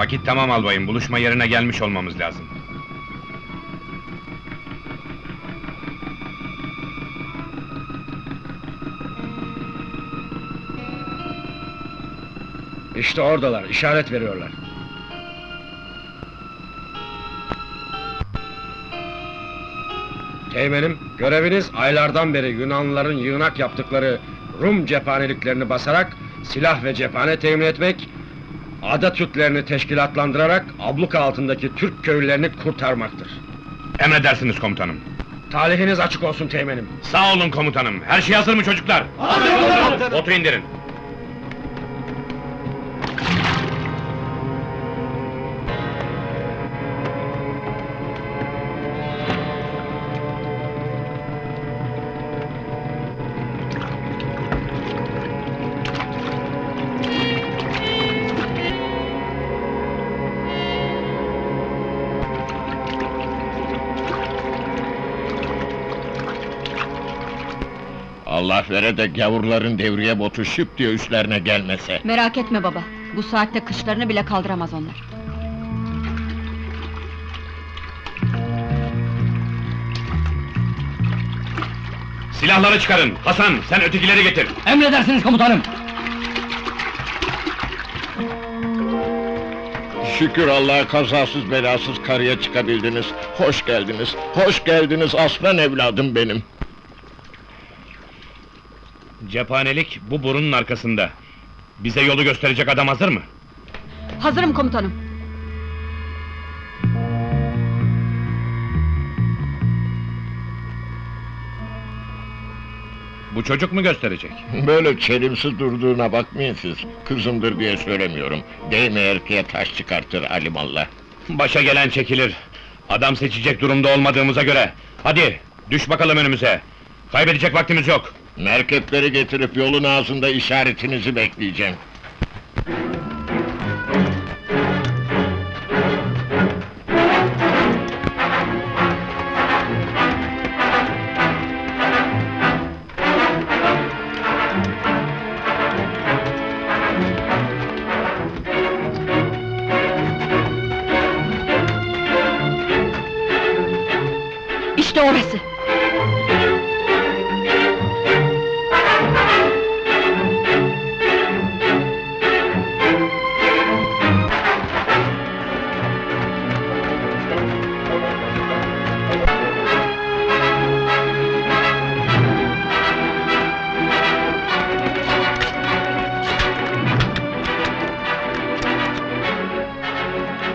Vakit tamam albayım, buluşma yerine gelmiş olmamız lazım. İşte oradalar, işaret veriyorlar. Teğmenim, göreviniz aylardan beri Yunanlıların yığınak yaptıkları Rum cephaneliklerini basarak silah ve cephane temin etmek, ada Türklerini teşkilatlandırarak abluka altındaki Türk köylülerini kurtarmaktır. Emredersiniz komutanım. Talihiniz açık olsun teğmenim. Sağ olun komutanım. Her şey hazır mı çocuklar? Botu indirin. Allah vere de gavurların devriye botu şıp diye üstlerine gelmese. Merak etme baba. Bu saatte kışlarını bile kaldıramaz onlar. Silahları çıkarın. Hasan, sen ötekileri getir. Emredersiniz komutanım. Şükür Allah'a kazasız belasız karıya çıkabildiniz. Hoş geldiniz, hoş geldiniz aslan evladım benim. Cephanelik bu burunun arkasında. Bize yolu gösterecek adam hazır mı? Hazırım komutanım. Bu çocuk mu gösterecek? Böyle çelimsiz durduğuna bakmayın siz. Kızımdır diye söylemiyorum. Değme erkeğe taş çıkartır alimallah. Başa gelen çekilir. Adam seçecek durumda olmadığımıza göre. Hadi, düş bakalım önümüze. Kaybedecek vaktimiz yok. Merkepleri getirip yolun ağzında işaretinizi bekleyeceğim. İşte orası.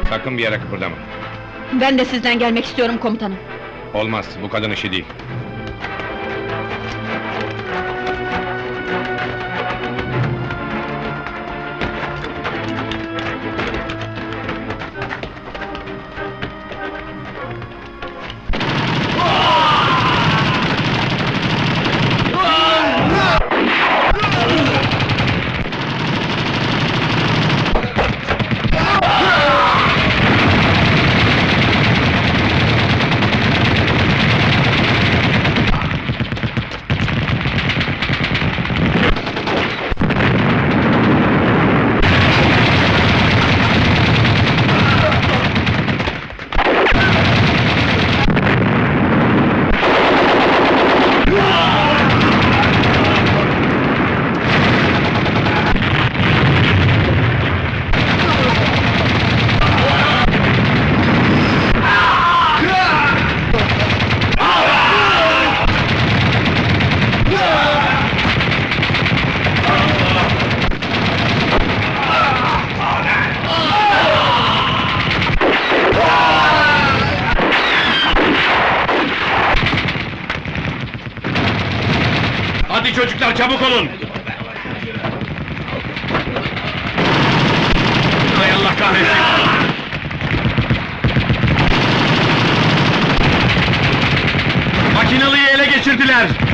Sakın bir yere kıpırdama. Ben de sizden gelmek istiyorum komutanım. Olmaz, bu kadın işi değil. Çabuk olun! Hay Allah kahretsin! Makinalıyı ele geçirdiler!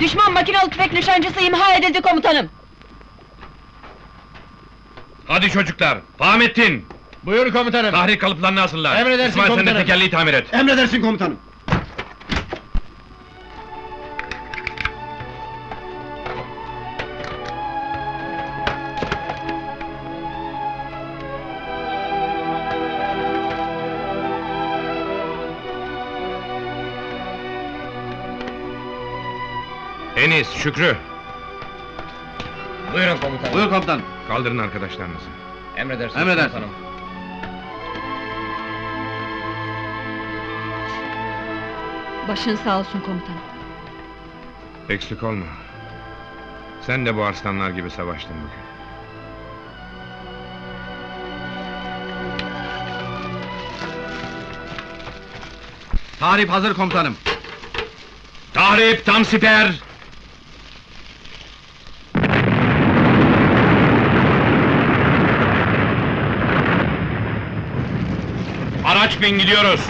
Düşman makinalı tüfek nişancısı imha edildi komutanım. Hadi çocuklar, Fahmettin! Buyur komutanım. Tahrik kalıplarını asırlar. Emredersin İsmail sen de komutanım. tekerleği tamir et. Emredersin komutanım. Enis, Şükrü, Buyurun komutanım. Buyur komutanım. kaldırın arkadaşlarınızı. Emredersin. Emredersin. Başın sağ olsun komutanım. Eksik olma. Sen de bu arslanlar gibi savaştın bugün. Tahrip hazır komutanım. Tahrip tam siper! Araç bin gidiyoruz.